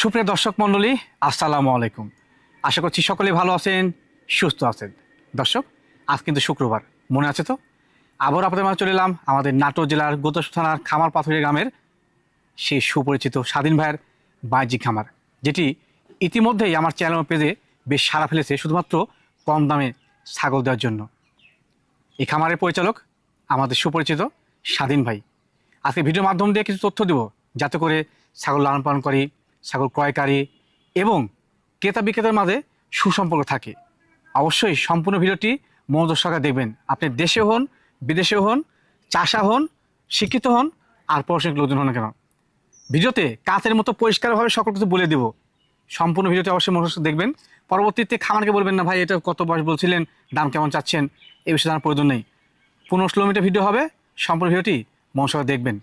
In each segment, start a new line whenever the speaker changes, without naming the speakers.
সুপ্রিয় দর্শক মণ্ডলী, আসসালামু আলাইকুম। আশা করছি সকলে ভালো আছেন, সুস্থ আছেন। দর্শক, আজ কিন্তু শুক্রবার, মনে আছে তো? আবার আপনাদের মাঝে চলে এলাম আমাদের নাটোর জেলার গোতস থানার খামার পাথরের গ্রামের সেই সুপরিচিত স্বাধীন ভাইয়ের বাহ্যিক খামার, যেটি ইতিমধ্যেই আমার চ্যানেল পেজে বেশ সাড়া ফেলেছে, শুধুমাত্র কম দামে ছাগল দেওয়ার জন্য। এই খামারের পরিচালক আমাদের সুপরিচিত স্বাধীন ভাই। আজকে ভিডিওর মাধ্যম দিয়ে কিছু তথ্য দেব, যাতে করে ছাগল লালন পালন করি ছাগল ক্রয়কারী এবং ক্রেতা বিক্রেতার মাঝে সুসম্পর্ক থাকে। অবশ্যই সম্পূর্ণ ভিডিওটি মনোযোগ সহকারে দেখবেন। আপনি দেশে হন বিদেশে হন, চাষা হন, শিক্ষিত হন, আর পড়াশোনার লোকজন হন কেন? ভিডিওতে কাঁচের মতো পরিষ্কারভাবে সকল কিছু বলে দেব। সম্পূর্ণ ভিডিওটি অবশ্যই মনোযোগ দেখবেন। পরবর্তীতে খামারকে বলবেন, না ভাই, এটা কত বয়স বলছিলেন? দাম কেমন চাচ্ছেন? এই বিষয়ে জানার প্রয়োজন নেই। পনেরো ষোলো মিনিটের ভিডিও হবে। সম্পূর্ণ ভিডিওটি মনোসহকারে দেখবেন।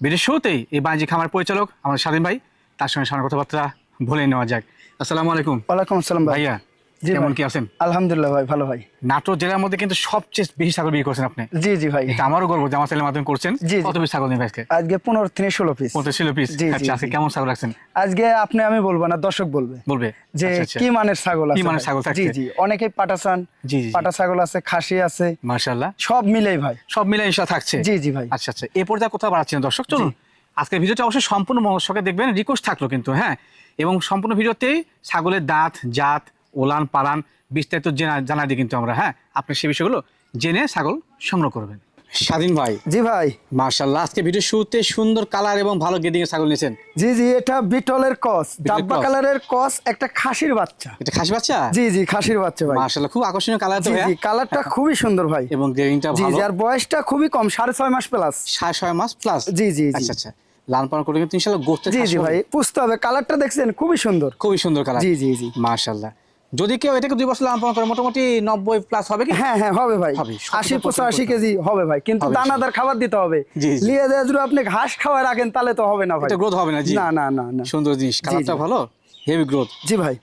ভিডিওর শুরুতেই এই বাণিজ্যিক খামার পরিচালক আমাদের স্বাধীন ভাই তার সঙ্গে সামনে কথাবার্তা বলে নেওয়া যাক। আসসালামু আলাইকুম।
ওয়ালাইকুম আসসালাম
ভাইয়া কেমন কি আছেন?
আলহামদুলিল্লাহ ভাই ভালো ভাই।
নাটোর জেলার মধ্যে কিন্তু সবচেয়ে বেশি ছাগল বিক্রি করছেন আপনি।
জি জি ভাই।
এটা আমারও গর্ব যে আমার ছেলের মাধ্যমে করছেন।
জি।
কত পিস ছাগল আজকে?
আজকে পনেরো থেকে ষোলো পিস
পঞ্চাশ ছিল পিস আচ্ছা আজকে কেমন ছাগল রাখছেন?
আজকে আপনি আমি বলব না দর্শক বলবে।
বলবে?
যে
আচ্ছা, আচ্ছা।
কি মানের ছাগল আছে
কি মানের ছাগল?
জি জি। অনেকেই পাটা চান
জি, জি।
পাটা ছাগল আছে খাসি আছে।
মার্শাল্লাহ
সব মিলেই ভাই।
সব মিলে ইনশাল্লাহ থাকছে?
জি জি ভাই।
আচ্ছা আচ্ছা। এ পর্যায়ে কোথাও বাড়াচ্ছেন দর্শক চলুন। আজকের ভিডিওটা অবশ্যই সম্পূর্ণ মনোসকে দেখবেন। রিকোয়েস্ট থাকল কিন্তু হ্যাঁ? এবং সম্পূর্ণ ভিডিওতেই ছাগলের দাঁত জাত ওলান পালান বিস্তারিত জেনা জানা দিই কিন্তু আমরা হ্যাঁ? আপনি সে বিষয়গুলো জেনে ছাগল সংগ্রহ করবেন। স্বাধীন ভাই।
জি ভাই।
মার্শাল্লাহ আজকে ভিডিও শুরুতে সুন্দর কালার এবং ভালো গেদিং এর ছাগল নিয়েছেন।
জি জি এটা বিটলের কস ডাব্বা কালারের কস একটা খাসির বাচ্চা।
এটা খাসি বাচ্চা?
জি জি খাসির বাচ্চা ভাই।
মার্শাল্লাহ খুব আকর্ষণীয় কালার তো
জি কালারটা খুবই সুন্দর ভাই।
এবং গেদিংটা ভালো।
জি আর বয়সটা খুবই কম সাড়ে ছয় মাস প্লাস
সাড়ে ছয় মাস প্লাস
জি, জি, জি।
আচ্ছা আচ্ছা। লাল পালন করে কিন্তু ইনশাল্লাহ গোস্তে
জি জি ভাই বুঝতে হবে। কালারটা দেখছেন খুবই সুন্দর।
খুবই সুন্দর কালার।
জি, জি, জি।
মার্শাল্লাহ যদি কেউ এটাকে দুই বছর লালন পালন করে মোটামুটি নব্বই প্লাস হবে কি?
হ্যাঁ হ্যাঁ হবে ভাই। আশি পঁচাশি কেজি হবে ভাই কিন্তু দানাদার খাবার দিতে হবে। লিয়ে যদি আপনি ঘাস খাওয়া রাখেন তাহলে তো হবে না ভাই।
গ্রোথ হবে না জি।
না না না না।
সুন্দর জিনিস। কালারটা ভালো হেভি গ্রোথ
জি ভাই।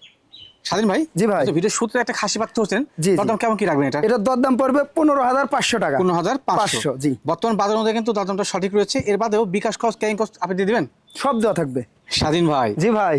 স্বাধীন ভাই?
জি ভাই।
ভিডিও শুরুতে একটা খাসি হচ্ছেন।
জি।
দরদাম কেমন কি রাখবেন এটা?
এটার দরদাম পড়বে পনেরো হাজার পাঁচশো টাকা।
পনেরো হাজার পাঁচশো।
জি।
বর্তমান বাজারের মধ্যে কিন্তু দরদামটা সঠিক রয়েছে। এর বাদেও বিকাশ খরচ ক্যারিং কস্ট আপনি দিয়ে দিবেন?
সব দেওয়া থাকবে।
স্বাধীন ভাই।
জি ভাই।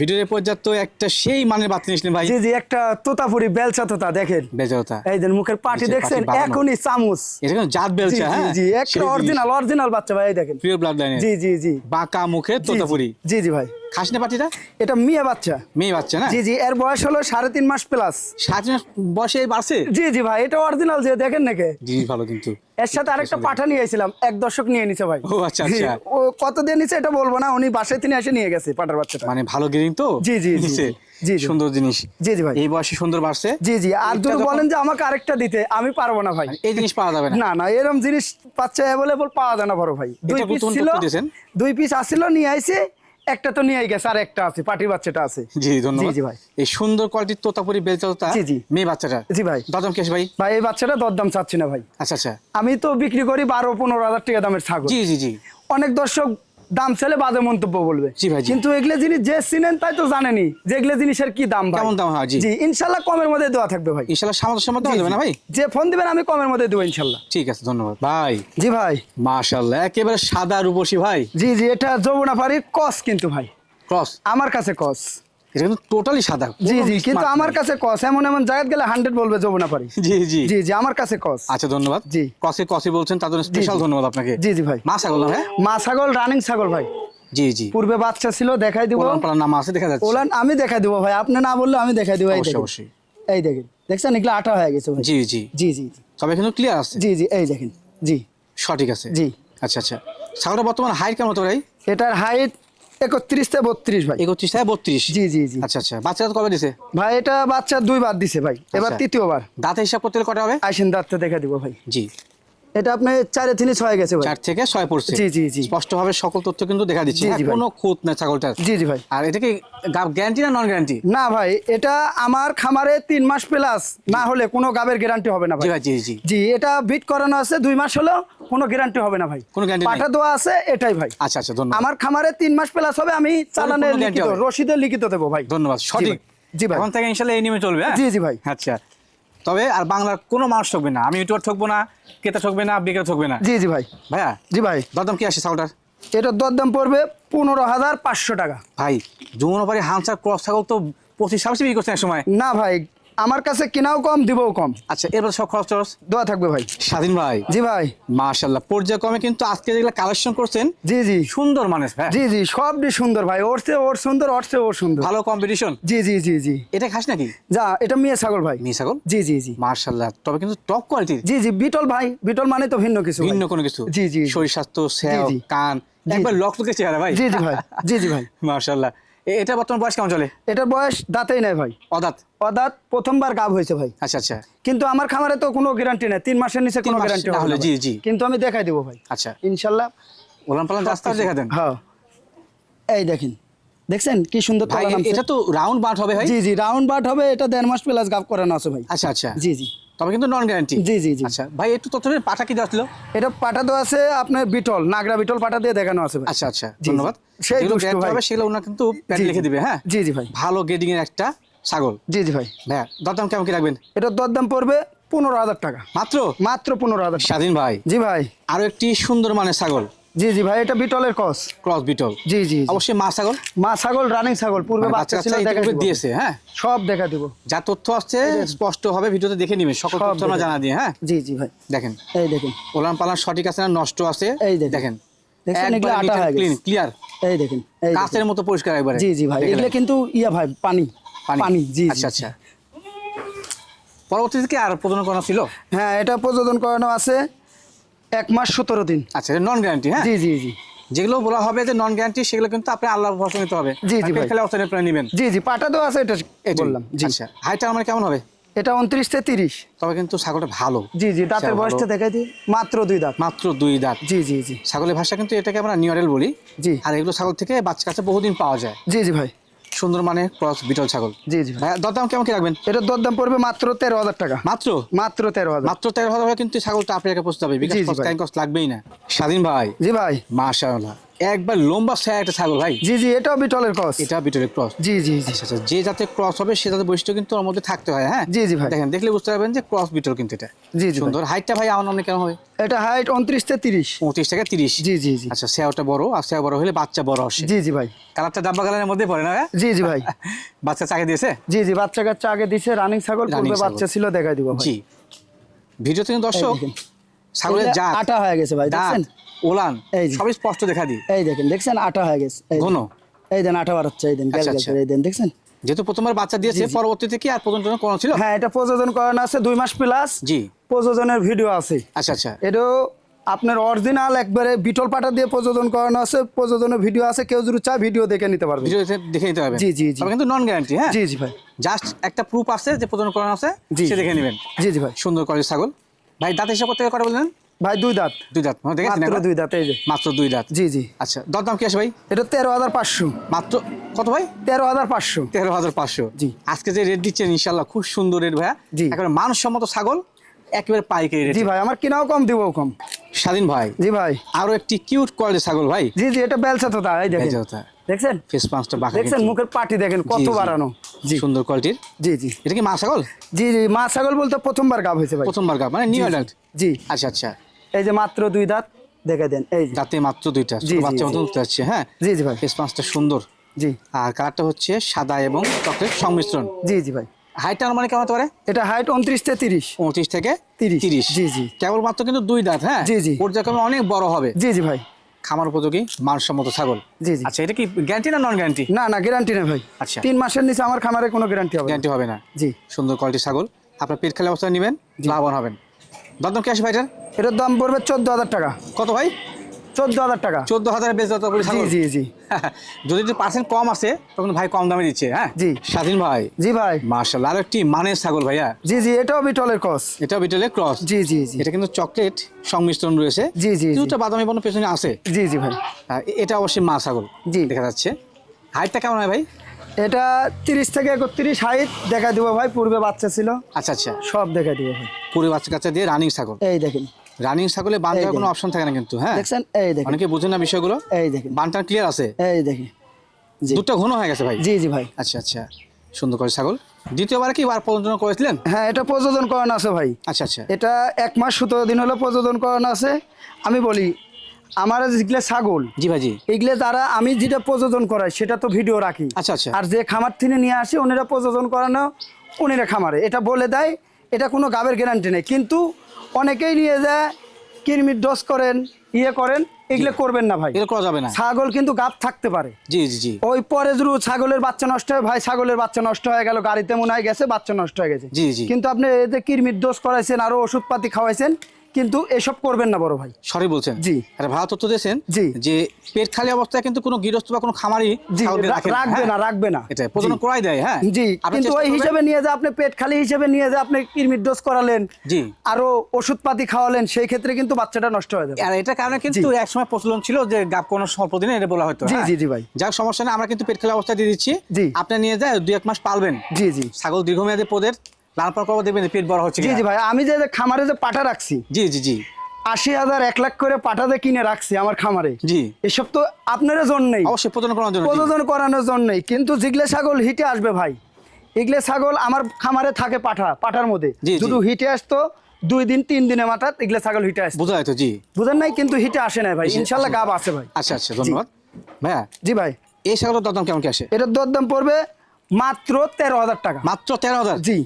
ভিডিওর পর্যাপ্ত একটা সেই মানের বাচ্চা নিয়েছিলেন ভাই।
জি জি একটা তোতাপুরি বেলচা তোতা দেখেন।
বেজরতা
এই দেন মুখের পাটি দেখছেন এখনই চামচ।
এটা কিন্তু জাত
জি
হ্যাঁ?
জি একটা অরিজিনাল অরিজিনাল বাচ্চা ভাই দেখেন।
প্রিয় ব্লাড লাইনে
জি জি জি।
বাঁকা মুখে তোতাপুরি।
জি জি ভাই।
খাসি না পাটিটা?
এটা মেয়ে বাচ্চা।
মেয়ে বাচ্চা না?
জি জি এর বয়স হলো সাড়ে তিন মাস প্লাস
মাস বয়সে বাড়ছে?
জি জি ভাই এটা অরিজিনাল যে দেখেন নাকি?
জিনিস ভালো কিন্তু।
এর সাথে আরেকটা পাঠা নিয়ে এসেছিলাম এক দর্শক নিয়ে নিছে ভাই।
ও, আচ্ছা, আচ্ছা।
ও কত দিয়ে নিছে এটা বলব না উনি বাসায় তিনি এসে নিয়ে গেছে পাটার বাচ্চাটা।
মানে ভালো গেরিং তো?
জি, জি, জি, জি।
সুন্দর জিনিস।
জি জি ভাই।
এই বয়সে সুন্দর বাড়ছে?
জি জি আর যদি বলেন যে আমাকে আরেকটা দিতে আমি পারব না ভাই।
এই জিনিস পাওয়া যাবে না।
না না এরকম জিনিস পাচ্ছে অ্যাভেলেবল পাওয়া যায় না বড় ভাই। দুই পিস ছিল দুই পিস আসছিল নিয়ে আইছে একটা তো নিয়ে গেছে আর একটা আছে পাটির বাচ্চাটা আছে।
জি ধন্যবাদ।
জি, ভাই।
এই সুন্দর কোয়ালিটির তোতাপুরি বেলচা
জি, জি।
মেয়ে বাচ্চাটা?
জি ভাই।
দাদাম কেশ ভাই?
ভাই এই বাচ্চাটা দরদাম চাচ্ছি না ভাই।
আচ্ছা আচ্ছা।
আমি তো বিক্রি করি বারো পনেরো হাজার টাকা দামের ছাগল।
জি জি জি।
অনেক দর্শক দাম ছেলে বাজে মন্তব্য বলবে।
জি ভাই,
কিন্তু এগুলো জিনিস যে চিনেন তাই তো জানেনি যে এগুলো জিনিসের কি দাম
কেমন দাম হয়, জি।
ইনশাল্লাহ কমের মধ্যে দেওয়া থাকবে ভাই।
ইনশাল্লাহ সামর্থ্য মধ্যে না ভাই?
যে ফোন দিবেন আমি কমের মধ্যে দেবো ইনশাল্লাহ।
ঠিক আছে ধন্যবাদ। ভাই।
জি ভাই।
মাশাল্লাহ একেবারে সাদা রূপসী ভাই।
জি জি এটা যমুনা পারি কস কিন্তু ভাই।
কস
আমার কাছে কস
এটা কিন্তু টোটালি সাদা
জি জি কিন্তু আমার কাছে কস এমন এমন গেলে হান্ড্রেড বলবে যমুনা পাড়ি।
জি জি।
জি জি আমার কাছে কস
আচ্ছা ধন্যবাদ।
জি।
কসে কসি বলছেন তার জন্য স্পেশাল ধন্যবাদ আপনাকে।
জি জি ভাই।
মা ছাগল না ভাই
মা ছাগল রানিং ছাগল ভাই।
জি জি।
পূর্বে বাচ্চা ছিল দেখাই দিব।
ওলান পালার নাম আছে দেখা যাচ্ছে।
ওলান আমি দেখাই দিব ভাই। আপনি না বললে আমি দেখাই দিব এই দেখেন।
অবশ্যই।
এই দেখেন। দেখছেন এগুলো আটা হয়ে গেছে ভাই।
জি জি।
জি জি।
তবে কিন্তু ক্লিয়ার আছে?
জি জি এই দেখেন। জি।
সঠিক আছে।
জি।
আচ্ছা আচ্ছা। ছাগলটা বর্তমান হাইট কেমন হতো ভাই?
এটার হাইট একত্রিশ থেকে বত্রিশ ভাই।
একত্রিশ থেকে বত্রিশ?
জি জি জি।
আচ্ছা আচ্ছা। বাচ্চা কবে দিছে?
ভাই এটা বাচ্চা দুইবার দিছে ভাই। এবার
আচ্ছা।
তৃতীয়বার।
দাঁতে হিসাব করতে কটা হবে?
আইসেন দাঁতটা দেখা দিব ভাই।
জি।
এটা আপনি চারে তিনি ছয় গেছে ভাই।
চার থেকে ছয় পড়ছে।
জি, জি, জি।
স্পষ্টভাবে সকল তথ্য কিন্তু দেখা দিচ্ছে। কোনো খুঁত না ছাগলটার।
জি জি ভাই।
আর এটা কি গ্যারান্টি না নন গ্যারান্টি
না ভাই এটা আমার খামারে তিন মাস প্লাস না হলে কোনো গাবের গ্যারান্টি হবে না ভাই।
জি জি
জি। এটা বিট করানো আছে দুই মাস হলেও কোনো গ্যারান্টি হবে না ভাই।
কোনো guarantee
পাঠা দেওয়া আছে এটাই ভাই।
আচ্ছা আচ্ছা ধন্যবাদ।
আমার খামারে তিন মাস প্লাস হবে আমি চালানে
কোনো guarantee
লিখিত
হবে?
রসিদে লিখিত দেবো ভাই।
ধন্যবাদ সঠিক।
জি ভাই।
এখন থেকে ইনশাল্লাহ এই নিয়মে চলবে হ্যাঁ?
জি, জি ভাই।
আচ্ছা। তবে আর বাংলার কোনো মানুষ ঠকবে না। আমি ইউটিউবার ঠকবো না ক্রেতা ঠকবে না বিক্রেতা ঠকবে না।
জি জি ভাই।
ভাইয়া?
জি ভাই।
দরদাম কি আসে ছাগলটার
এটার দরদাম পড়বে পনেরো হাজার পাঁচশো টাকা।
ভাই যমুনাপাড়ি হামসার ক্রস ছাগল তো পঁচিশ ছাব্বিশ বিক্রি করছেন এক সময়।
না ভাই আমার কাছে কেনাও কম দিবও কম।
আচ্ছা এবার সব খরচ টরচ?
দোয়া থাকবে ভাই।
স্বাধীন ভাই।
জি ভাই।
মার্শাল্লাহ পর্যায়ক্রমে কিন্তু আজকে যেগুলো কালেকশন করছেন
জি জি।
সুন্দর মানুষ ভাই
জি জি সবটি সুন্দর ভাই। ওর চেয়ে ওর সুন্দর ওর চেয়ে ওর সুন্দর।
ভালো কম্পিটিশন
জি জি জি জি।
এটা খাস নাকি?
যা এটা মিয়া ছাগল ভাই।
মেয়ে ছাগল?
জি জি জি।
মার্শাল্লাহ তবে কিন্তু টপ কোয়ালিটির
জি জি বিটল ভাই বিটল মানে তো ভিন্ন কিছু
ভিন্ন কোনো কিছু।
জি জি।
শরীর স্বাস্থ্য কান একবার
জি।
লক লুকে চেহারা ভাই।
জি জি ভাই জি জি ভাই।
মার্শাল্লাহ এটা বর্তমান বয়স কেমন চলে?
এটার বয়স দাঁতেই নাই ভাই।
অদাত?
অদাত প্রথমবার গাব হয়েছে ভাই।
আচ্ছা আচ্ছা।
কিন্তু আমার খামারে তো কোনো গ্যারান্টি নেই। তিন মাসের নিচে কোনো গ্যারান্টি
হলে, জি, জি।
কিন্তু আমি দেখাই দেবো ভাই।
আচ্ছা।
ইনশাল্লাহ।
ওলান পালান রাস্তা দেখা দেন।
হ্যাঁ। এই দেখেন। দেখছেন কি সুন্দর
এটা তো রাউন্ড বাট হবে ভাই?
জি জি রাউন্ড বাট হবে। এটা দেড় মাস প্লাস গাব করানো আছে ভাই।
আচ্ছা আচ্ছা।
জি জি।
তবে কিন্তু নন গ্যারান্টি
জি, জি, জি।
আচ্ছা ভাই একটু তথ্য পাঠা কি যাচ্ছিল
এটা পাটা দেওয়া আছে আপনার বিটল নাগরা বিটল পাটা দিয়ে দেখানো আছে
আচ্ছা আচ্ছা। ধন্যবাদ।
সেই ভাই।
হবে সেগুলো ওনার কিন্তু প্যাড লিখে। দিবে হ্যাঁ?
জি জি ভাই।
ভালো গ্রেডিং এর একটা ছাগল।
জি জি ভাই।
ভাইয়া দরদাম কেমন কি রাখবেন?
এটার দরদাম পড়বে পনেরো হাজার টাকা।
মাত্র?
মাত্র পনেরো হাজার
স্বাধীন ভাই।
জি ভাই।
আরও একটি সুন্দর মানের ছাগল।
জি জি ভাই এটা বিটলের কস
ক্রস বিটল।
জি জি।
অবশ্যই মা ছাগল?
মা ছাগল রানিং ছাগল। পূর্বে
মানে
বাচ্চা ছিল দেখা
দিয়েছে হ্যাঁ?
সব দেখা দিব।
যা তথ্য আসছে স্পষ্ট হবে ভিডিওতে দেখে সকল তথ্য আমরা জানা দিয়ে হ্যাঁ?
জি জি ভাই।
দেখেন।
এই দেখেন।
ওলান পালান সঠিক আছে না নষ্ট আছে?
এই দেখেন।
দেখেন।
এগুলো আটা হয়ে
ক্লিন ক্লিয়ার
এই দেখেন।
মতো পরিষ্কার একবারে।
জি জি ভাই এগুলো কিন্তু ইয়া ভাই পানি। পানি। জি।
আচ্ছা আচ্ছা। পরবর্তীতে কি আর প্রদান করা ছিল?
হ্যাঁ এটা প্রযোজন করানো আছে। এক মাস সতেরো দিন।
আচ্ছা নন গ্যারান্টি হ্যাঁ?
জি জি জি।
যেগুলো বলা হবে যে নন গ্যারান্টি সেগুলো কিন্তু আপনি আল্লাহ ভরসা নিতে হবে।
জি, জি।
খেলে অবস্থানে আপনি নেবেন।
জি জি পাটা দেওয়া আছে এটা। বললাম। জি।
আচ্ছা হাইটটা আমার কেমন হবে?
এটা উনত্রিশ থেকে তিরিশ।
তবে কিন্তু ছাগলটা ভালো।
জি জি দাঁতের বয়সটা। দেখাই দিই। মাত্র দুই দাঁত।
মাত্র দুই দাঁত।
জি জি জি।
ছাগলের ভাষা কিন্তু এটাকে আমরা নিউরেল বলি।
জি।
আর এগুলো ছাগল থেকে বাচ্চা কাছে বহুদিন পাওয়া যায়।
জি জি ভাই।
সুন্দর মানে ক্রস বিটল ছাগল।
জি জি ভাই।
ভাই দরদাম কেমন কি রাখবেন?
এটার দরদাম পড়বে মাত্র তেরো হাজার টাকা।
মাত্র?
মাত্র তেরো হাজার।
মাত্র তেরো হাজার কিন্তু ছাগলটা আপনাকে পৌঁছতে হবে। বিকাশ লাগবেই না। স্বাধীন ভাই।
জি ভাই।
মাশাআল্লাহ। একবার লম্বা ছায়া একটা ছাগল ভাই।
জি জি এটাও বিটলের কস
এটা বিটলের ক্রস
জি জি জি।
আচ্ছা আচ্ছা যে যাতে ক্রস হবে সে যাতে বৈশিষ্ট্য কিন্তু ওর মধ্যে থাকতে হয় হ্যাঁ?
জি, জি ভাই।
দেখেন দেখলে বুঝতে পারবেন যে ক্রস বিটল কিন্তু এটা।
জি জি
সুন্দর। হাইটটা ভাই আমার নামে কেমন হবে?
এটা হাইট উনত্রিশ থেকে তিরিশ।
পঁচিশ থেকে তিরিশ।
জি জি জি।
আচ্ছা সেওটা বড় আর সেও বড় হলে বাচ্চা বড় আসে।
জি জি ভাই।
কালারটা ডাব্বা কালারের মধ্যে পড়ে না ভাই?
জি জি ভাই।
বাচ্চা চাকে দিয়েছে?
জি জি বাচ্চা কাচ্চা আগে দিছে রানিং ছাগল পূর্বে বাচ্চা ছিল দেখাই দিব ভাই।
জি। ভিডিওতে কিন্তু দর্শক ছাগলের জাত।
আটা হয়ে গেছে ভাই দেখছেন?
ওলান
এই
সবই স্পষ্ট দেখা দিই।
এই দেখেন দেখছেন? আটা হয়ে গেছে। এই
ঘন।
এই দেন আটা বাড়াচ্ছে এই দেন
আচ্ছা,
গেল
আচ্ছা।
করে এই দেন দেখছেন?
যেহেতু প্রথমবার বাচ্চা দিয়েছে পরবর্তীতে কি আর প্রথম কোন ছিল?
হ্যাঁ এটা প্রযোজন করানো আছে দুই মাস প্লাস
জি।
প্রযোজনের ভিডিও আছে।
আচ্ছা আচ্ছা।
এটাও আপনার অরিজিনাল একবারে বিটল পাটা দিয়ে প্রযোজন করানো আছে প্রযোজনের ভিডিও আছে কেউ যদি চায় ভিডিও দেখে নিতে পারবে।
ভিডিওতে দেখে নিতে হবে
জি, জি, জি।
কিন্তু নন গ্যারান্টি হ্যাঁ?
জি জি ভাই।
জাস্ট একটা প্রুফ আছে যে প্রদান করানো আছে
জি।
সে দেখে নেবেন।
জি জি ভাই।
সুন্দর করে ছাগল। ভাই দাঁত হিসাব করতে করে বললেন?
ভাই দুই দাঁত।
দুই দাঁত। মানে
মাত্র দুই দাঁত এই যে।
মাত্র দুই দাঁত।
জি জি।
আচ্ছা দরদাম কি আছে ভাই?
এটা তেরো হাজার পাঁচশো।
মাত্র কত ভাই?
তেরো হাজার পাঁচশো।
তেরো হাজার পাঁচশো।
জি।
আজকে যে রেট দিচ্ছেন ইনশাল্লাহ খুব সুন্দর রেট ভাইয়া।
জি।
একেবারে মানসম্মত ছাগল একেবারে পাইকারি রেট
জি ভাই আমার কিনাও কম দিবও কম।
স্বাধীন ভাই।
জি ভাই।
আরও একটি কিউট কোয়ালিটি ছাগল ভাই।
জি জি এটা বেলসা তো তা এই দেখেন। দেখছেন?
ফেস পাঁচটা বাঁকা
দেখছেন? মুখের পাটি দেখেন কত। বাড়ানো। জি।
সুন্দর কোয়ালিটির
জি জি।
এটা কি মা ছাগল?
জি জি মা ছাগল বলতে প্রথমবার গাব হয়েছে ভাই।
প্রথমবার গাব মানে নিউ অ্যাডাল্ট
জি।
আচ্ছা আচ্ছা।
এই যে মাত্র দুই দাঁত দেখে দেন এই
দাঁতে মাত্র দুইটা বাচ্চা মতো উঠতে যাচ্ছে হ্যাঁ?
জি জি ভাই।
ফেস পাঁচটা সুন্দর।
জি।
আর কালারটা হচ্ছে সাদা এবং চকলেট সংমিশ্রণ।
জি জি ভাই।
মানে কেমন পারে?
এটা হাইট উনত্রিশ থেকে তিরিশ।
পঁচিশ থেকে
তিরিশ। জি, জি।
কেবলমাত্র কিন্তু দুই দাঁত হ্যাঁ?
জি, জি।
পর্যায়ক্রমে অনেক বড় হবে।
জি জি ভাই।
খামার উপযোগী মানসম্মত ছাগল।
জি জি।
আচ্ছা এটা কি গ্যারান্টি না নন গ্যারান্টি
না না গ্যারান্টি নেই ভাই।
আচ্ছা।
তিন মাসের নিচে আমার খামারে কোনো গ্যারান্টি হবে
গ্যারান্টি হবে না।
জি।
সুন্দর কোয়ালিটি ছাগল। আপনার পেট খেলা অবস্থায় নেবেন লাভবান হবেন। দরদাম কি আসে ভাইটার?
এটার দাম পড়বে চোদ্দ হাজার টাকা।
কত ভাই?
চোদ্দ হাজার টাকা।
চোদ্দ হাজার বেশ যত
জি জি জি।
যদি একটু পার্সেন্ট কম আছে তখন ভাই কম দামে দিচ্ছে হ্যাঁ?
জি।
স্বাধীন ভাই।
জি ভাই।
মার্শাল আর একটি মানের ছাগল ভাইয়া।
জি জি এটাও বিটলের ক্রস।
এটা বিটেলে ক্রস।
জি জি জি।
এটা কিন্তু চকলেট সংমিশ্রণ রয়েছে।
জি, জি।
কিছুটা বাদামি বর্ণ পেছনে আছে।
জি জি ভাই।
এটা অবশ্যই মা ছাগল।
জি।
দেখা যাচ্ছে। হাইটটা কেমন হয় ভাই?
এটা তিরিশ থেকে একত্রিশ হাইট দেখা দিব ভাই পূর্বে বাচ্চা ছিল।
আচ্ছা আচ্ছা।
সব দেখা দিব ভাই।
পূর্বে বাচ্চা কাচ্চা দিয়ে রানিং ছাগল
এই দেখেন।
রানিং ছাগলে বান দেওয়ার কোনো অপশন থাকে না কিন্তু হ্যাঁ?
দেখছেন? এই দেখেন।
অনেকে বুঝে না বিষয়গুলো?
এই দেখেন।
বানটা ক্লিয়ার আছে?
এই দেখেন।
দুধটা ঘন হয়ে গেছে ভাই?
জি জি ভাই।
আচ্ছা আচ্ছা। সুন্দর করে ছাগল দ্বিতীয়বার কি বার পর্যন্ত করেছিলেন?
হ্যাঁ এটা প্রযোজন করানো আছে ভাই।
আচ্ছা আচ্ছা।
এটা এক মাস সতেরো দিন হলো প্রযোজন করানো আছে। আমি বলি আমার যেগুলো ছাগল।
জি ভাই জি।
এগুলো তারা আমি যেটা প্রযোজন করাই সেটা তো ভিডিও রাখি।
আচ্ছা আচ্ছা।
আর যে খামার থেকে নিয়ে আসি ওনারা প্রযোজন করানো উনিরা খামারে। এটা বলে দেয় এটা কোনো গাবের গ্যারান্টি নেই। কিন্তু অনেকেই নিয়ে যায় কিরমির ডোজ করেন ইয়ে করেন এগুলো করবেন না ভাই।
এটা করা যাবে না।
ছাগল কিন্তু গাব থাকতে পারে।
জি জি জি।
ওই পরে যদি ছাগলের বাচ্চা নষ্ট হয় ভাই ছাগলের বাচ্চা নষ্ট হয়ে গেল গাড়িতে মনে হয় গেছে বাচ্চা নষ্ট হয়ে গেছে।
জি, জি।
কিন্তু আপনি এতে কিরমির ডোজ করাইছেন আরও ওষুধপাতি খাওয়াইছেন কিন্তু এসব করবেন না বড় ভাই।
সরি বলছেন?
জি।
ভালো তথ্য দিয়েছেন
জি।
যে পেট খালি অবস্থায় কিন্তু কোনো গৃহস্থ বা কোনো খামারি না,
রাখবে
হ্যাঁ?
না রাখবে না।
এটা প্রজনন করাই দেয় হ্যাঁ?
জি কিন্তু ওই হিসেবে নিয়ে যে আপনি পেট খালি হিসেবে নিয়ে যে আপনি কিরমির ডোজ করালেন
জি।
আরও ওষুধপাতি খাওয়ালেন সেই ক্ষেত্রে কিন্তু বাচ্চাটা নষ্ট হয়ে যাবে।
আর এটার কারণে কিন্তু একসময় প্রচলন ছিল যে গাপ কোনো স্বল্প দিনে এটা বলা হতো
জি
হ্যাঁ?
জি জি ভাই।
যাক সমস্যা নেই আমরা কিন্তু পেট খালি অবস্থায় দিয়ে দিচ্ছি।
জি।
আপনি নিয়ে যায় দুই এক মাস পালবেন।
জি জি।
ছাগল দীর্ঘমেয়াদী পদের করব দেখবেন যে পেট বড় হচ্ছে
জি জি ভাই আমি যে খামারে যে পাঠা রাখছি
জি জি জি।
আশি হাজার এক লাখ করে পাঠাতে কিনে রাখছি আমার খামারে
জি।
এসব তো আপনার জন্যই
অবশ্যই করানোর জন্য
করানোর জন্যই কিন্তু জিগলে ছাগল হিটে আসবে ভাই। এগলে ছাগল আমার খামারে থাকে পাঠা পাঠার মধ্যে। শুধু হিটে আসতো দুই দিন তিন দিনে মাথাত এগলে ছাগল হিটে আসতো।
বোঝা তো জি।
বুঝেন নাই কিন্তু হিটে আসে না ভাই ইনশাল্লাহ
আসে
গাব আছে ভাই।
আচ্ছা আচ্ছা ধন্যবাদ। ভাইয়া
জি ভাই।
এই ছাগলের দরদাম কেমন কি আসে?
এটার দরদাম পড়বে মাত্র তেরো হাজার টাকা।
মাত্র তেরো হাজার?
জি।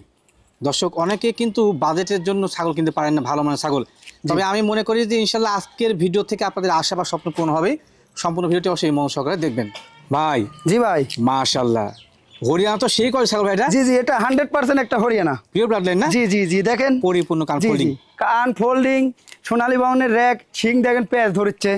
দর্শক অনেকে কিন্তু বাজেটের জন্য ছাগল কিনতে পারেন না ভালো মানের ছাগল। তবে আমি মনে করি যে ইনশাল্লাহ আজকের ভিডিও থেকে আপনাদের আশা বা স্বপ্ন পূরণ হবে। সম্পূর্ণ ভিডিওটি অবশ্যই মন সহকারে দেখবেন। ভাই
জি ভাই।
মাশাল্লাহ। হরিয়ানা তো সেই করে ছাগল ভাইটা
জি জি এটা হান্ড্রেড পার্সেন্ট একটা হরিয়ানা।
পিওর ব্লাড লাইন না?
জি জি জি দেখেন।
পরিপূর্ণ কান ফোল্ডিং
কান ফোল্ডিং সোনালী বাউনের র্যাক শিং দেখেন পেঁয়াজ ধরছে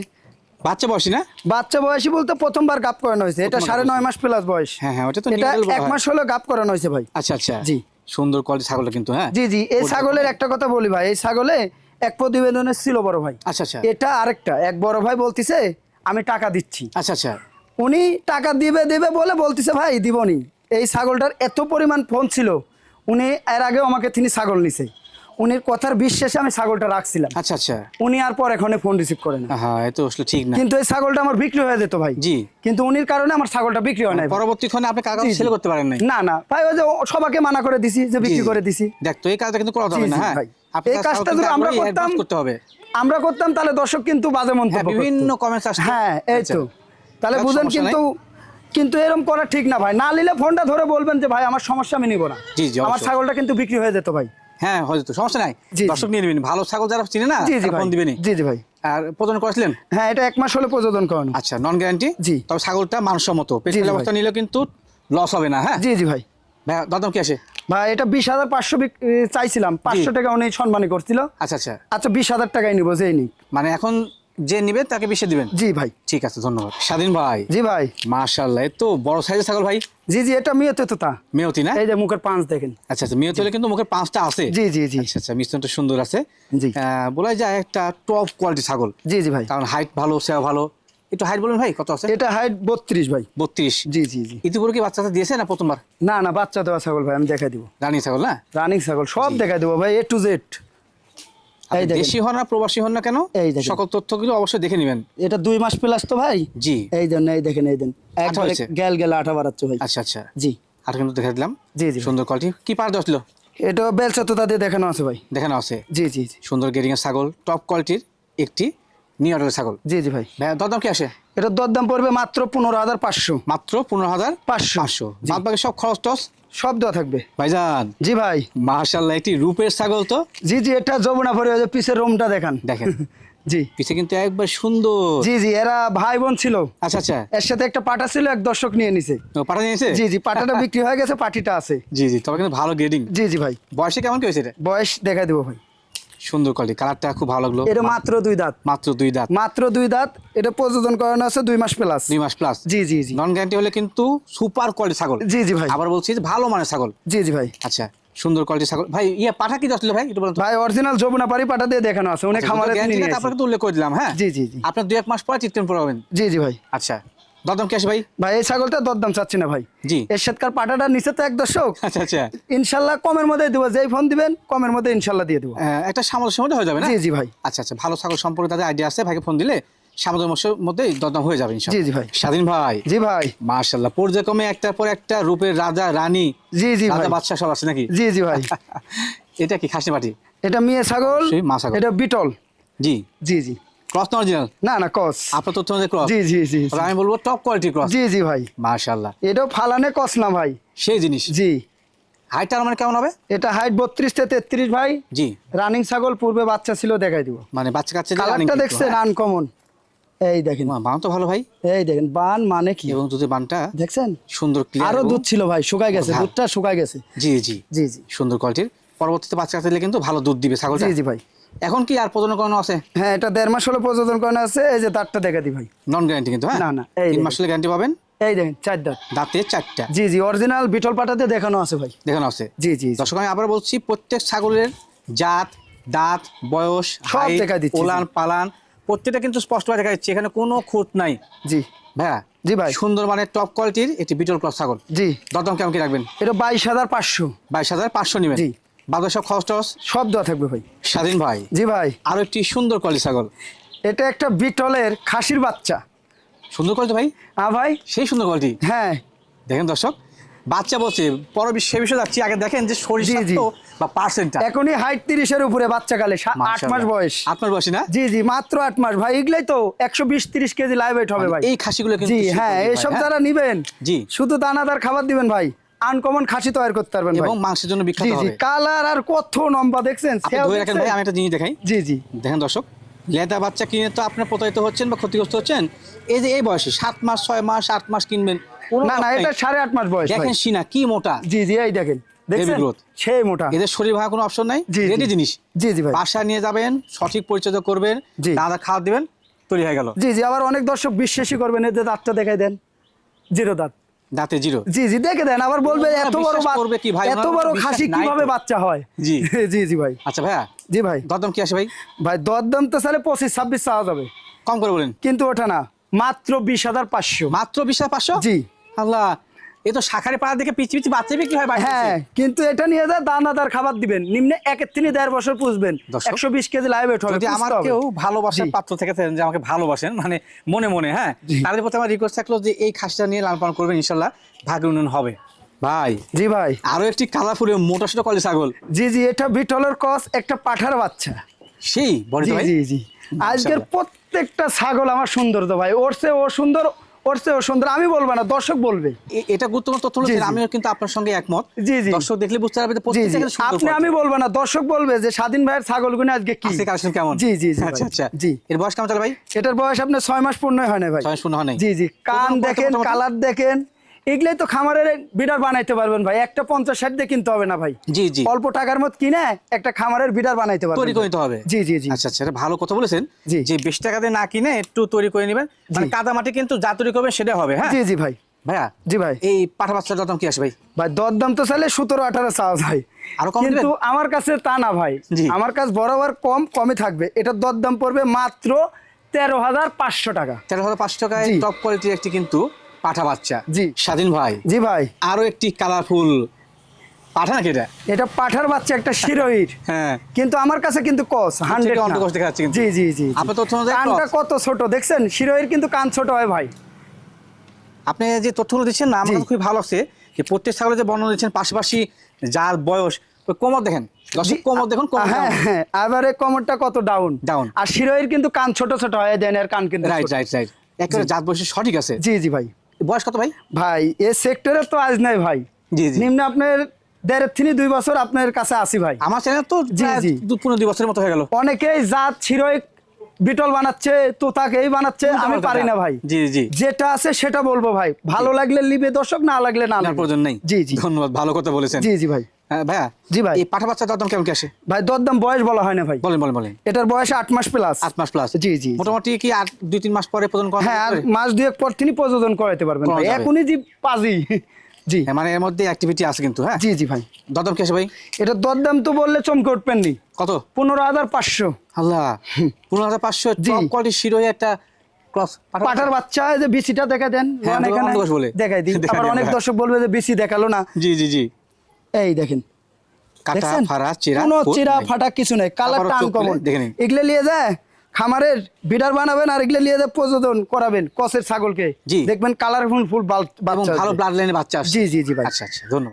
বাচ্চা বয়সী না?
বাচ্চা বয়সী বলতে প্রথমবার গাপ করানো হয়েছে। এটা সাড়ে নয় মাস প্লাস বয়স।
হ্যাঁ হ্যাঁ ওটা তো
এটা এক মাস হলো গাপ করানো হয়েছে ভাই।
আচ্ছা আচ্ছা।
জি।
সুন্দর কোয়ালিটি ছাগলটা কিন্তু হ্যাঁ?
জি জি এই ছাগলের একটা কথা বলি ভাই এই ছাগলে এক প্রতিবেদনে ছিল বড় ভাই।
আচ্ছা আচ্ছা।
এটা আরেকটা এক বড় ভাই বলতিছে আমি টাকা দিচ্ছি।
আচ্ছা আচ্ছা।
উনি টাকা দিবে দিবে বলে বলতিছে ভাই দিবনি। এই ছাগলটার এত পরিমাণ ফোন ছিল উনি এর আগেও আমাকে তিনি ছাগল নিছে। উনির কথার বিশ্বাসে আমি ছাগলটা রাখছিলাম।
আচ্ছা আচ্ছা।
উনি আর পর এখানে ফোন রিসিভ করে না।
হ্যাঁ এ তো আসলে ঠিক না।
কিন্তু এই ছাগলটা আমার বিক্রি হয়ে যেত ভাই।
জি।
কিন্তু উনির কারণে আমার ছাগলটা বিক্রি হয় নাই ভাই।
পরবর্তীক্ষণে আপনি কাগজ। সেল করতে পারেন নাই?
না না। ভাই ওই যে সবাইকে মানা করে দিছি যে বিক্রি করে দিছি।
দেখ তো এই কাজটা কিন্তু করা যাবে না হ্যাঁ?
এই কাজটা যদি আমরা করতাম
করতে হবে।
আমরা করতাম তাহলে দর্শক কিন্তু বাজে মন্তব্য
হ্যাঁ,
করতো।
বিভিন্ন comments আসতো।
হ্যাঁ এই
আচ্ছা।
তো। তাহলে বুঝেন কিন্তু কিন্তু এরকম করা ঠিক না ভাই। না নিলে ফোনটা ধরে বলবেন যে ভাই আমার সমস্যা আমি নিব না। আমার ছাগলটা কিন্তু বিক্রি হয়ে যেত ভাই।
হ্যাঁ হয়তো সমস্যা নাই। দর্শক নিয়ে নেবেন। ভালো ছাগল যারা চিনে না ফোন দিবেনি
জি জি ভাই।
আর প্রদান করেছিলেন?
হ্যাঁ এটা এক মাস হলে প্রযোজন করানো।
আচ্ছা নন গ্যারান্টি
জি।
তবে ছাগলটা মানসম্মত। পেটের অবস্থা নিলে কিন্তু লস হবে না হ্যাঁ?
জি জি ভাই।
দাদাম কি আসে?
ভাই এটা বিশ হাজার পাঁচশো চাইছিলাম। পাঁচশো টাকা উনি সম্মানী করছিল।
আচ্ছা আচ্ছা।
আচ্ছা বিশ হাজার টাকাই নিবো যেই নিক।
মানে এখন যে নিবে তাকে বেশি দিবেন?
জি ভাই।
ঠিক আছে ধন্যবাদ। স্বাধীন ভাই।
জি ভাই।
মাশাল্লাহ এই তো বড় সাইজের ছাগল ভাই।
জি জি এটা মিয়তে তো তা।
মেয়তি না?
এই যে মুখের পাঁচ দেখেন।
আচ্ছা আচ্ছা মেয়তি হলে কিন্তু মুখের পাঁচটা আছে।
জি জি জি।
আচ্ছা আচ্ছা মিশ্রণটা সুন্দর আছে।
জি।
আহ, বলা যায় একটা টপ কোয়ালিটি ছাগল।
জি জি ভাই।
কারণ হাইট ভালো সেবা ভালো। একটু হাইট বলুন ভাই কত আছে?
এটা হাইট বত্রিশ ভাই।
বত্রিশ।
জি জি জি।
ইতিপূর্বে কি বাচ্চাটা দিয়েছে না প্রথমবার?
না না বাচ্চা দেওয়া ছাগল ভাই আমি দেখাই দিব।
রানিং ছাগল না?
রানিং ছাগল সব দেখাই দেবো ভাই এ টু জেড।
দেশি হন না প্রবাসী হন না কেন?
এই দেখেন।
সকল তথ্যগুলো অবশ্যই দেখে নেবেন।
এটা দুই মাস প্লাস তো ভাই?
জি।
এই জন্য এই দেখেন এই দেন। একবারে গেল গেল আঠা বাড়াচ্ছে ভাই।
আচ্ছা আচ্ছা।
জি।
আর কিন্তু দেখে দিলাম?
জি জি।
সুন্দর কোয়ালিটি কি পার দশলো
এটা বেলচা তো তাদের দেখানো আছে ভাই।
দেখানো আছে?
জি জি জি।
সুন্দর গেরিং এর ছাগল। টপ কোয়ালিটির একটি নিউ ছাগল।
জি জি ভাই।
ভাই দরদাম কি আসে?
এটার দরদাম পড়বে মাত্র পনেরো হাজার পাঁচশো।
মাত্র পনেরো হাজার
পাঁচশো।
পাঁচশো। বাদ বাকি সব খরচ টস
সব দেওয়া থাকবে।
ভাইজান।
জি ভাই।
মার্শাল্লাহ একটি রূপের ছাগল তো।
জি জি এটা যমুনা পরে পিছের রুমটা দেখান।
দেখেন।
জি।
পিছে কিন্তু একবার সুন্দর।
জি জি এরা ভাই বোন ছিল।
আচ্ছা আচ্ছা।
এর সাথে একটা পাটা ছিল এক দর্শক নিয়ে নিছে।
পাঠা নিয়েছে
জি জি পাটাটা বিক্রি হয়ে গেছে পাটিটা আছে।
জি জি তবে কিন্তু ভালো গ্রেডিং
জি জি ভাই।
বয়সে কেমন কি হয়েছে এটা?
বয়স দেখাই দেবো ভাই।
সুন্দর কোয়ালিটি কালারটা খুব ভালো লাগল।
এটা মাত্র দুই দাঁত।
মাত্র দুই দাঁত।
মাত্র দুই দাঁত এটা প্রযোজন করানো আছে দুই মাস প্লাস
দুই মাস প্লাস
জি জি জি।
নন গ্যারান্টি হলে কিন্তু সুপার কোয়ালিটি ছাগল।
জি জি ভাই।
আবার বলছি ভালো মানের ছাগল।
জি জি ভাই।
আচ্ছা সুন্দর কোয়ালিটি ছাগল। ভাই ইয়ে পাঠা কি দশলো ভাই? একটু বলুন
ভাই অরিজিনাল যমুনা পাড়ি পাটা দিয়ে দেখানো আছে। উনি
আচ্ছা,
খামারে নিয়ে
নেই,
আসে।
উল্লেখ করে দিলাম হ্যাঁ?
জি জি জি।
আপনার দুই এক মাস পরে ট্রিটমেন্ট পড়াবেন
জি জি ভাই।
আচ্ছা। দরদাম কি আসে ভাই?
ভাই এই ছাগলটা দরদাম চাচ্ছি না ভাই।
জি।
এর সাথকার পাটাটা নিচে তো এক দর্শক
আচ্ছা আচ্ছা।
ইনশাল্লাহ কমের মধ্যে দেবো যেই ফোন দিবেন কমের মধ্যে ইনশাল্লাহ দিয়ে দেবো।
একটা সামঞ্জস্যের মধ্যে হয়ে যাবে না?
জি জি ভাই।
আচ্ছা আচ্ছা ভালো ছাগল সম্পর্কে তাদের আইডিয়া আছে ভাইকে ফোন দিলে সামঞ্জস্যের মধ্যেই দরদাম হয়ে যাবে
জি, জি ভাই।
স্বাধীন ভাই।
জি ভাই।
মার্শাল্লাহ পর্যায়ক্রমে একটার পর একটা রূপের রাজা রানী
জি জি
রাজা সব আছে নাকি?
জি জি ভাই।
এটা কি খাসি পাটি?
এটা মেয়ে ছাগল
মা ছাগল।
এটা বিটল।
জি।
জি জি।
ক্রস অরিজিনাল
না না কস
আপনার তথ্য অনুযায়ী ক্রস
জি জি জি
আমি বলব টপ কোয়ালিটি ক্রস
জি জি ভাই।
মাশাআল্লাহ।
এটাও ফালানে কস না ভাই।
সেই জিনিস।
জি।
মানে কেমন হবে?
এটা হাইট বত্রিশ থেকে তেত্রিশ ভাই।
জি।
রানিং ছাগল পূর্বে বাচ্চা ছিল দেখাই দিব।
মানে বাচ্চা কাচ্চা যে running
কালারটা দেখছেন। আনকমন এই দেখেন।
বান তো ভালো ভাই।
এই দেখেন বান মানে কি?
এবং দুধের বানটা
দেখছেন?
সুন্দর ক্লিয়ার
আরও দুধ ছিল ভাই শুকাই গেছে। দুধটা শুকাই গেছে।
জি জি।
জি জি।
সুন্দর কোয়ালিটির পরবর্তীতে বাচ্চা কাচ্চা দিলে কিন্তু ভালো দুধ দিবে ছাগল
জি জি ভাই।
এখন কি আর প্রজনন করানো আছে?
হ্যাঁ এটা দেড় মাস হলো প্রযোজন করানো আছে এই যে দাঁতটা দেখা দি ভাই।
নন গ্যারান্টি কিন্তু হ্যাঁ?
না, না, এই
তিন। মাস হলে গ্যারান্টি পাবেন?
এই দেখেন চার দাঁত।
দাঁতে চারটা।
জি জি অরিজিনাল বিটল পাটাতে দেখানো আছে ভাই।
দেখানো আছে।
জি জি জি।
দর্শক আমি আবার বলছি প্রত্যেক ছাগলের জাত দাঁত বয়স
সব দেখা দিচ্ছি,
ওলান পালান প্রত্যেকটা কিন্তু স্পষ্টভাবে দেখা যাচ্ছে। এখানে কোনো খুঁত নাই।
জি।
ভাইয়া
জি ভাই।
সুন্দর মানে টপ কোয়ালিটির একটি বিটল ক্রস ছাগল।
জি।
দরদাম কেমন কি রাখবেন?
এটা বাইশ হাজার পাঁচশো।
বাইশ হাজার পাঁচশো নেবেন।
জি।
বাজার সব খরচ টরচ?
সব দেওয়া থাকবে ভাই।
স্বাধীন ভাই।
জি ভাই।
আরও একটি সুন্দর কোয়ালিটি ছাগল।
এটা একটা বিটলের খাসির বাচ্চা।
সুন্দর কোয়ালিটি ভাই?
হ্যাঁ ভাই।
সেই সুন্দর কোয়ালিটি
হ্যাঁ।
দেখেন দর্শক বাচ্চা বলছে পর সে বিষয়ে যাচ্ছি আগে দেখেন যে শরীর বা পার্সেন্টটা
এখনই হাইট তিরিশের উপরে বাচ্চা কালে আট মাস বয়স।
আট মাস বয়সী না?
জি জি মাত্র আট মাস। ভাই এগুলাই তো একশো বিশ তিরিশ কেজি লাইভ ওয়েট হবে ভাই।
এই খাসিগুলো
জি হ্যাঁ
ভাই,
এইসব
হ্যাঁ?
যারা নিবেন
জি।
শুধু দানাদার খাবার দিবেন ভাই। আনকমন খাসি তৈরি করতে পারবেন
এবং মাংসের জন্য বিখ্যাত
জি জি
হবে।
কালার আর কত লম্বা দেখছেন
আপনি ধরে রাখেন ভাই আমি একটা জিনিস দেখাই।
জি জি।
দেখেন দর্শক লেদা বাচ্চা কিনে তো আপনার প্রতারিত হচ্ছেন বা ক্ষতিগ্রস্ত হচ্ছেন এই যে এই বয়সে সাত মাস ছয় মাস আট মাস কিনবেন
না না এটা সাড়ে আট মাস বয়স
দেখেন সিনা কি মোটা।
জি জি এই দেখেন। সেই মোটা।
এদের শরীর ভাঙা কোনো অপশন নাই?
জি, জি।
রেডি জিনিস?
জি জি ভাই।
বাসা নিয়ে যাবেন সঠিক পরিচর্যা করবেন
জি।
দাদা খাওয়া দিবেন তৈরি হয়ে গেল।
জি জি আবার অনেক দর্শক বিশ্বাসই করবেন এদের দাঁতটা দেখাই দেন। জিরো দাঁত।
দাঁতে জিরো।
জি জি দেখে দেন আবার বলবে এত বড়
করবে কি ভাই?
এত বড় খাসি কীভাবে বাচ্চা হয়?
জি।
জি জি ভাই।
আচ্ছা ভাইয়া?
জি ভাই।
দরদাম কি আসে ভাই?
ভাই দরদাম তো সালে পঁচিশ ছাব্বিশ চাওয়া যাবে।
কম করে বলেন।
কিন্তু ওটা না। মাত্র বিশ হাজার পাঁচশো।
মাত্র বিশ হাজার পাঁচশো?
জি।
আল্লাহ এ তো শাখারি পাড়া দেখে পিচি পিচি বাচ্চা বিক্রি হয়
হ্যাঁ কিন্তু এটা নিয়ে যা দানাদার খাবার দিবেন। নিম্নে একের তিনি দেড় বছর পুষবেন। একশো বিশ কেজি লাইভ ওয়েট হবে
আমার কেউ ভালোবাসার পাত্র থেকে যে আমাকে ভালোবাসেন মানে মনে মনে হ্যাঁ তাদের প্রতি আমার রিকোয়েস্ট থাকল যে এই খাসিটা নিয়ে লালন পালন করবেন ইনশাল্লাহ ভাগ্য উন্নয়ন হবে। ভাই
জি ভাই।
আরও একটি কালারফুল মোটা সোটা কলি ছাগল।
জি জি এটা বিটলের কস একটা পাঠার বাচ্চা।
সেই বড়
জি
ভাই?
জি জি। আজকের প্রত্যেকটা ছাগল আমার সুন্দর তো ভাই ওরছে ও সুন্দর ওরছে ও সুন্দর আমি বলব না দর্শক বলবে।
এটা গুরুত্বপূর্ণ তথ্য। আমিও কিন্তু আপনার সঙ্গে একমত।
জি, জি।
দর্শক দেখলে বুঝতে পারবে
আপনি আমি বলব না দর্শক বলবে যে স্বাধীন ভাইয়ের ছাগলগুলো আজকে কি?
কালেকশন কেমন?
জি জি
আচ্ছা আচ্ছা।
জি।
এর বয়স কেমন চলে ভাই?
এটার বয়স আপনার ছয় মাস পূর্ণ হয় না ভাই।
ছয় পূর্ণ হয় না
জি জি। কান দেখেন কালার দেখেন। এগুলাই তো খামারের বিডার বানাইতে পারবেন ভাই। একটা পঞ্চাশ ষাট দিয়ে কিনতে হবে না ভাই।
জি জি।
অল্প টাকার মত কিনে একটা খামারের বিডার বানাইতে পারবেন
তৈরি করে
ভাই।
নিতে হবে।
জি জি জি।
আচ্ছা আচ্ছা ভালো কথা বলেছেন।
জি।
যে বেশি টাকা দিয়ে না কিনে একটু তৈরি করে নেবেন। মানে। কাদা মাটি কিন্তু যা তৈরি করবেন সেটা হবে হ্যাঁ?
জি জি ভাই।
ভাইয়া
জি ভাই।
এই পাঠা বাচ্চার দাম কি আসে ভাই?
ভাই দরদাম তো চাইলে সতেরো আঠারো চাওয়া ভাই
আরও কম
কিন্তু আমার কাছে তা না ভাই। আমার কাছে বরাবর কম কমই থাকবে। এটার দরদাম পড়বে মাত্র তেরো হাজার পাঁচশো টাকা।
তেরো হাজার পাঁচশো টাকায়
জি।
টপ কোয়ালিটির একটি কিন্তু পাঠা বাচ্চা।
জি।
স্বাধীন ভাই।
জি ভাই।
আরও একটি কালারফুল পাঠা নাকি এটা?
এটা পাঠার বাচ্চা একটা শিরোহির।
হ্যাঁ।
কিন্তু আমার কাছে কিন্তু কস হান্ড্রেড
অন্য কস দেখা যাচ্ছে
জি জি জি জি।
আপনার তথ্য অনুযায়ী
কানটা কত ছোট দেখছেন? শিরোহির কিন্তু কান ছোট হয় ভাই।
আপনি যে তথ্যগুলো দিচ্ছেন না আমার
জি।
ভালো লাগছে যে প্রত্যেক ছাগলের যে বর্ণনা দিচ্ছেন পাশাপাশি যার বয়স কোমর দেখেন। দর্শক কোমর দেখুন
হ্যাঁ হ্যাঁ এবারে কমরটা কত ডাউন
ডাউন
আর শিরোহির কিন্তু কান ছোট ছোট হয় দেন এর কান কিন্তু
রাইট রাইট রাইট একেবারে জাত বয়স সঠিক আছে।
জি জি ভাই।
বয়স কত ভাই?
ভাই এ সেক্টরে তো আজ নাই ভাই।
জি জি।
নিম্ন আপনার দেড় থেকে দুই বছর আপনার কাছে আসি ভাই।
আমার চ্যানেল তো। দু পনেরো দুই বছরের মতো হয়ে গেল।
অনেকেই জাত বিটল বানাচ্ছে তোতাকে এই বানাচ্ছে আমি পারি না ভাই।
জি জি।
যেটা আছে সেটা বলব ভাই। ভালো লাগলে লিবে দর্শক না লাগলে না
প্রয়োজন নেই।
জি জি।
ধন্যবাদ ভালো কথা বলেছেন।
জি জি ভাই।
ভাইয়া
জি ভাই।
এই পাঠা বাচ্চা দাম কেমন কি আসে?
ভাই দরদাম বয়স বলা হয় না ভাই।
বলেন বলেন বলেন।
এটার বয়স আট মাস প্লাস
আট মাস প্লাস
জি, জি।
মোটামুটি কি আর দুই তিন মাস পরে প্রদান করা
হ্যাঁ আর মাস দুয়েক পর তিনি প্রযোজন করাতে পারবেন
করা
ভাই।
যাবে।
এখনই জি পাজি। জি।
হ্যাঁ, মানে এর মধ্যে অ্যাক্টিভিটি আছে কিন্তু হ্যাঁ?
জি জি ভাই।
দাম কি আসে ভাই?
এটার দরদাম তো বললে চমকে উঠবেন নি।
কত?
পনেরো হাজার পাঁচশো।
আল্লাহ পনেরো হাজার পাঁচশো কোয়ালিটির শিরোই একটা
পাঠার বাচ্চা যে বিসিটা দেখা দেন।
হ্যাঁ।
দেখাই দিই। আবার অনেক
হ্যাঁ।
দর্শক বলবে যে বিসি দেখাল না।
জি জি জি।
এই দেখেন।
চেরা ফাটা
কিছু নেই। কালার টান কমন এগুলো নিয়ে যায় খামারের বিডার বানাবেন আর এগুলো নিয়ে প্রযোজন করাবেন কসের ছাগলকে। দেখবেন কালারফুল ফুল বাচ্চা
ভালো। ব্লাড লাইনে বাচ্চা
জি জি জি ভাই।
আচ্ছা আচ্ছা ধন্যবাদ।